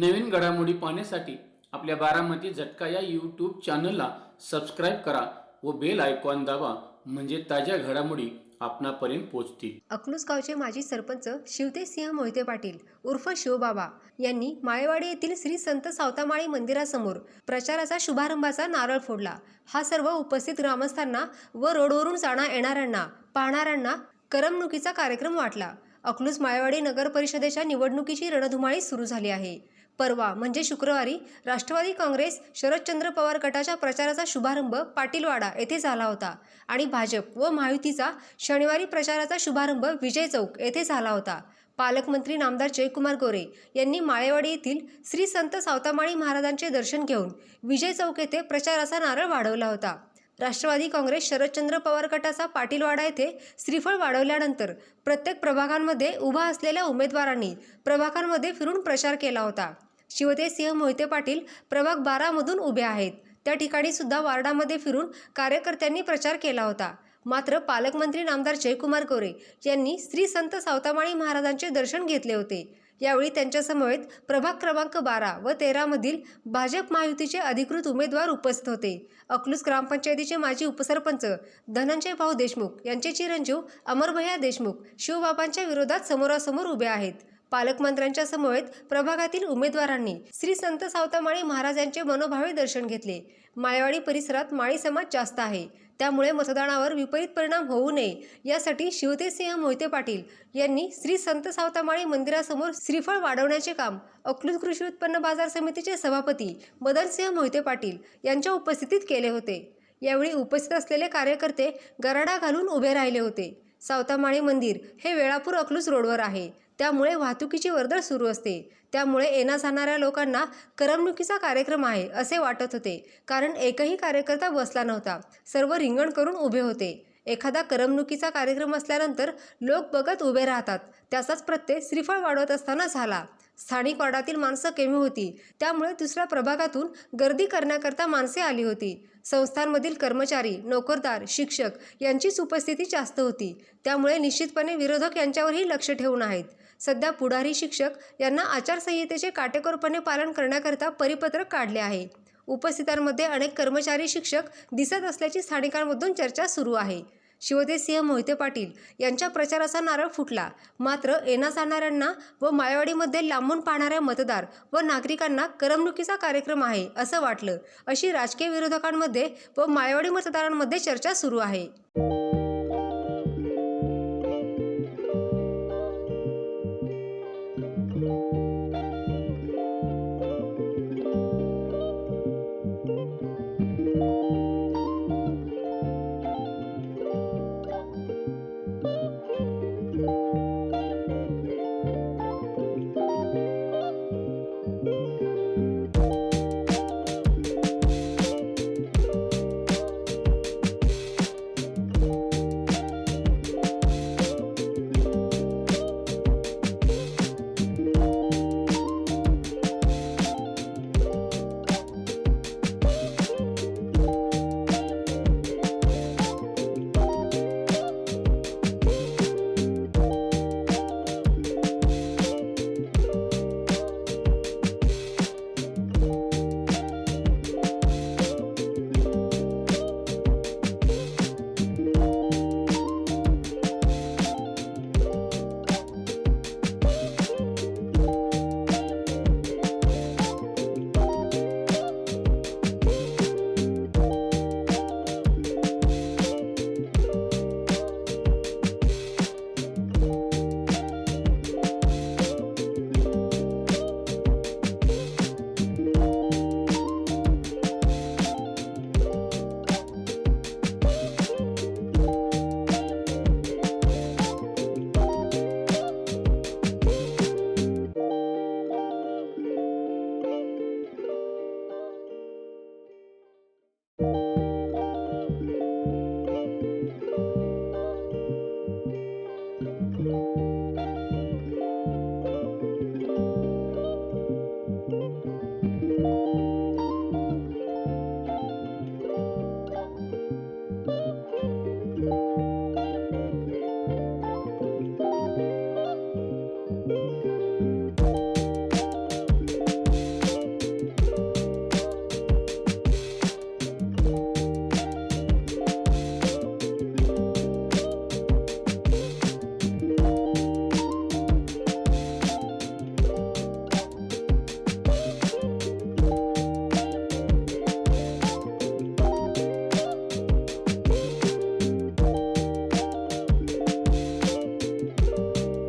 नवीन घडामोडी पाहण्यासाठी आपल्या बारामती झटका या यूट्यूब चॅनलला सबस्क्राईब करा व बेल आयकॉन दाबा म्हणजे ताज्या घडामोडी आपणापर्यंत पोहोचतील. अकलूस गावचे माजी सरपंच शिवतेसिंह मोहिते पाटील उर्फ शिवबाबा यांनी माळेवाडी येथील श्री संत सावतामाळी मंदिरासमोर प्रचाराचा शुभारंभाचा नारळ फोडला. हा सर्व उपस्थित ग्रामस्थांना व रोडवरून जाणा येणाऱ्यांना पाहणाऱ्यांना करमणुकीचा कार्यक्रम वाटला. अकलूस माळेवाडी नगर परिषदेच्या निवडणुकीची रणधुमाळी सुरू झाली आहे. परवा म्हणजे शुक्रवारी राष्ट्रवादी काँग्रेस शरदचंद्र पवार गटाच्या प्रचाराचा शुभारंभ पाटीलवाडा येथे झाला होता आणि भाजप व महायुतीचा शनिवारी प्रचाराचा शुभारंभ विजय चौक येथे झाला होता. पालकमंत्री नामदार जयकुमार गोरे यांनी माळेवाडी येथील श्री संत सावतामाळी महाराजांचे दर्शन घेऊन विजय चौक येथे प्रचाराचा नारळ वाढवला होता. राष्ट्रवादी काँग्रेस शरदचंद्र पवार गटाचा पाटीलवाडा येथे श्रीफळ वाढवल्यानंतर प्रत्येक प्रभागांमध्ये उभा असलेल्या उमेदवारांनी प्रभागांमध्ये फिरून प्रचार केला होता. शिवतेसिंह मोहिते पाटील प्रभाग बारामधून उभे आहेत. त्या ठिकाणी सुद्धा वार्डामध्ये फिरून कार्यकर्त्यांनी प्रचार केला होता. मात्र पालकमंत्री नामदार जयकुमार गोरे यांनी श्री संत सावतामाळी महाराजांचे दर्शन घेतले होते. यावेळी त्यांच्यासमवेत प्रभाग क्रमांक बारा व तेरामधील भाजप महायुतीचे अधिकृत उमेदवार उपस्थित होते. अकलूस ग्रामपंचायतीचे माजी उपसरपंच धनंजय भाऊ देशमुख यांचे चिरंजीव अमरभया देशमुख शिवबाबांच्या विरोधात समोरासमोर उभे आहेत. पालकमंत्र्यांच्या समवेत प्रभागातील उमेदवारांनी श्री संत सावतामाळी महाराज यांचे मनोभावे दर्शन घेतले. माळेवाडी परिसरात माळी समाज जास्त आहे. त्यामुळे मतदानावर विपरीत परिणाम होऊ नये यासाठी शिवतेसिंह मोहिते पाटील यांनी श्री संत सावतामाळी मंदिरासमोर श्रीफळ वाढवण्याचे काम अकलूज कृषी उत्पन्न बाजार समितीचे सभापती मदनसिंह मोहिते पाटील यांच्या उपस्थितीत केले होते. यावेळी उपस्थित असलेले कार्यकर्ते गराडा घालून उभे राहिले होते. सावतामाळी मंदिर हे वेळापूर अकलूज रोडवर आहे. त्यामुळे वाहतुकीची वर्दळ सुरू असते. त्यामुळे येण्या जाणाऱ्या लोकांना करमणुकीचा कार्यक्रम आहे असे वाटत होते. कारण एकही कार्यकर्ता बसला नव्हता. सर्व रिंगण करून उभे होते. एखादा करमणुकीचा कार्यक्रम असल्यानंतर लोक बघत उभे राहतात. त्याचाच प्रत्यय श्रीफळ वाढवत असताना झाला. स्थानिक वार्डातील माणसं कमी होती. त्यामुळे दुसऱ्या प्रभागातून गर्दी करण्याकरता माणसे आली होती. संस्थांमधील कर्मचारी नोकरदार शिक्षक यांचीच उपस्थिती जास्त होती. त्यामुळे निश्चितपणे विरोधक यांच्यावरही लक्ष ठेवून आहेत. सध्या पुढारी शिक्षक यांना आचारसंहितेचे काटेकोरपणे पालन करण्याकरता परिपत्रक काढले आहे. उपस्थितांमध्ये अनेक कर्मचारी शिक्षक दिसत असल्याची स्थानिकांमधून चर्चा सुरू आहे. शिवतेसिंह मोहिते पाटील यांच्या प्रचाराचा नारळ फुटला. मात्र येण्या जाणाऱ्यांना व माळेवाडीमध्ये लांबून पाहणाऱ्या मतदार व नागरिकांना करमणुकीचा कार्यक्रम आहे असं वाटलं अशी राजकीय विरोधकांमध्ये व माळेवाडी मतदारांमध्ये चर्चा सुरू आहे.